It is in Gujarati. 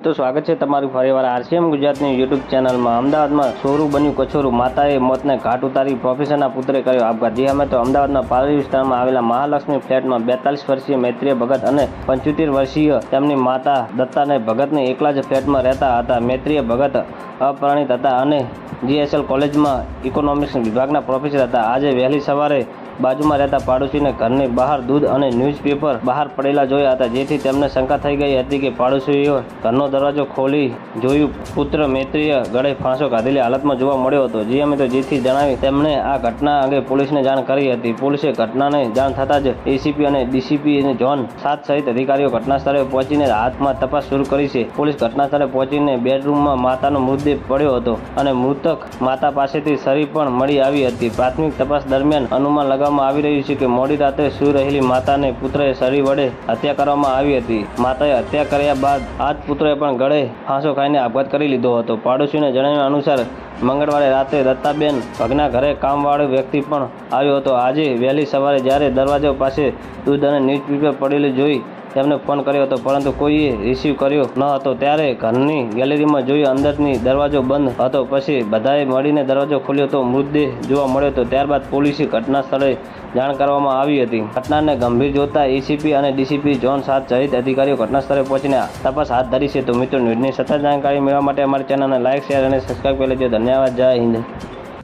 તો સ્વાગત છે તમારું ફરીવાર આરસીએમ ગુજરાતની યુટ્યુબ ચેનલમાં. અમદાવાદમાં સોરું બન્યું કછોરું. માતાએ મોતને ઘાટ ઉતારી પ્રોફેસરના પુત્રે કર્યો આપઘાત. જે અમે તો અમદાવાદના પાલરી વિસ્તારમાં આવેલા મહાલક્ષ્મી ફ્લેટમાં બેતાલીસ વર્ષીય મૈત્રીય ભગત અને પંચોતેર વર્ષીય તેમની માતા દત્તાને ભગતને એકલા જ ફ્લેટમાં રહેતા હતા. મૈત્રીય ભગત અપરિણિત હતા અને જીએસએલ કોલેજમાં ઇકોનોમિક્સ વિભાગના પ્રોફેસર હતા. આજે વહેલી સવારે બાજુમાં રહેતા પાડોશીને ઘરની બહાર દૂધ અને ન્યૂઝપેપર બહાર પડેલા જોયા હતા, જેથી તેમને શંકા થઈ ગઈ હતી કે પાડોશીઓ ઘરનો દરવાજો ખોલી જોયું. પુત્ર મૈત્રીય ગળે ફાંસો કાઢેલી હાલતમાં જોવા મળ્યો હતો. જે અમે તો જેથી જણાવી, તેમણે આ ઘટના અંગે પોલીસને જાણ કરી હતી. પોલીસે ઘટનાને જાણ થતાં જ એસીપી અને ડીસીપી અને જોન સાત સહિત અધિકારીઓ ઘટના સ્થળે પહોંચીને હાથમાં તપાસ શરૂ કરી છે. પોલીસ ઘટનાસ્થળે પહોંચીને બેડરૂમમાં માતાનો મૃતદેહ પડ્યો હતો અને મૃતક માતા પાસેથી સરી પણ મળી આવી હતી. પ્રાથમિક તપાસ દરમિયાન અનુમાન લગાવવામાં આવી રહ્યું છે કે મોડી રાત્રે સૂઈ રહેલી માતાને પુત્રએ સરી વડે હત્યા કરવામાં આવી હતી. માતાએ હત્યા કર્યા બાદ આ જ પુત્રએ પણ ગળે ફાંસો ખાઈને આપઘાત કરી લીધો હતો. પાડોશીને જણાવ્યા અનુસાર, મંગળવારે રાત્રે દત્તાબેન ભગના ઘરે કામવાળો વ્યક્તિ પણ આવ્યો હતો. આજે વહેલી સવારે જ્યારે દરવાજા પાસે દૂધ અને ન્યૂઝપેપર પડેલું જોઈ તેમને ફોન કર્યો હતો, પરંતુ કોઈએ રિસીવ કર્યો ન હતો. ત્યારે ઘરની ગેલેરીમાં જોયું અંદરની દરવાજો બંધ હતો. પછી બધાએ મળીને દરવાજો ખોલ્યો તો મૃતદેહ જોવા મળ્યો હતો. ત્યારબાદ પોલીસે ઘટના સ્થળે જાણ કરવામાં આવી હતી. ઘટનાને ગંભીર જોતા એસીપી અને ડીસીપી જોન સાત સહિત અધિકારીઓ ઘટના સ્થળે પહોંચીને તપાસ હાથ ધરી છે. તો મિત્રો, ન્યૂઝની સતત જાણકારી મેળવવા માટે અમારી ચેનલને લાઇક શેર અને સબસ્ક્રાઈબ કરી લેજો. ધન્યવાદ. જય હિન્દ.